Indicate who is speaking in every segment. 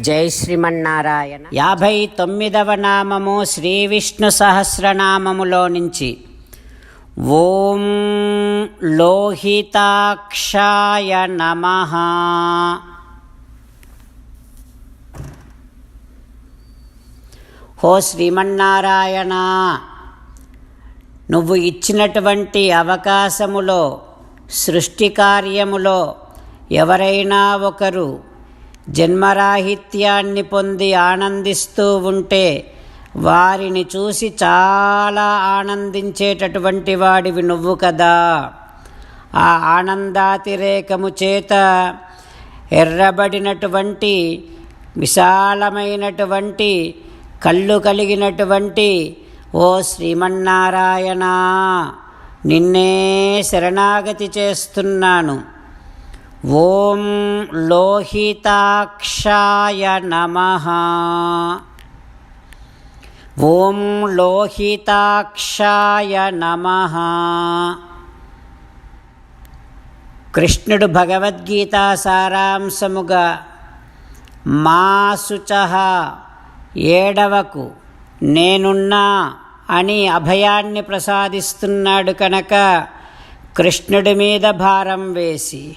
Speaker 1: జై శ్రీమన్నారాయణ. యాభై తొమ్మిదవ నామము శ్రీ విష్ణు సహస్రనామములో నుంచి. ఓం లోహితాక్షాయ నమ. హో శ్రీమన్నారాయణ నువ్వు ఇచ్చినటువంటి అవకాశములో సృష్టి కార్యములో ఎవరైనా ఒకరు జన్మరాహిత్యాన్ని పొంది ఆనందిస్తూ ఉంటే వారిని చూసి చాలా ఆనందించేటటువంటి వాడివి నువ్వు కదా. ఆ ఆనందాతిరేకము చేత ఎర్రబడినటువంటి విశాలమైనటువంటి కళ్ళు కలిగినటువంటి ఓ శ్రీమన్నారాయణ నిన్నే శరణాగతి చేస్తున్నాను. ఓం లోహితాక్షాయ నమ. ఓం లోహితాక్షాయ నమ. కృష్ణుడు భగవద్గీత సారాంశముగా మాసుచ ఏడవకు నేనున్నా అని అభయాన్ని ప్రసాదిస్తున్నాడు కనుక కృష్ణుడి మీద భారం వేసి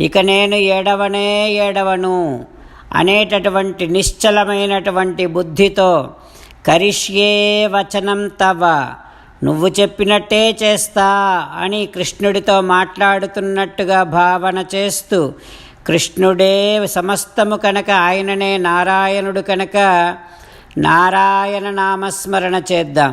Speaker 1: ఇక నేను ఏడవనే ఏడవను అనేటటువంటి నిశ్చలమైనటువంటి బుద్ధితో కరిష్యే వచనం తవ నువ్వు చెప్పినట్టే చేస్తా అని కృష్ణుడితో మాట్లాడుతున్నట్టుగా భావన చేస్తూ కృష్ణుడే సమస్తము కనుక ఆయననే నారాయణుడు కనుక నారాయణ నామస్మరణ చేద్దాం.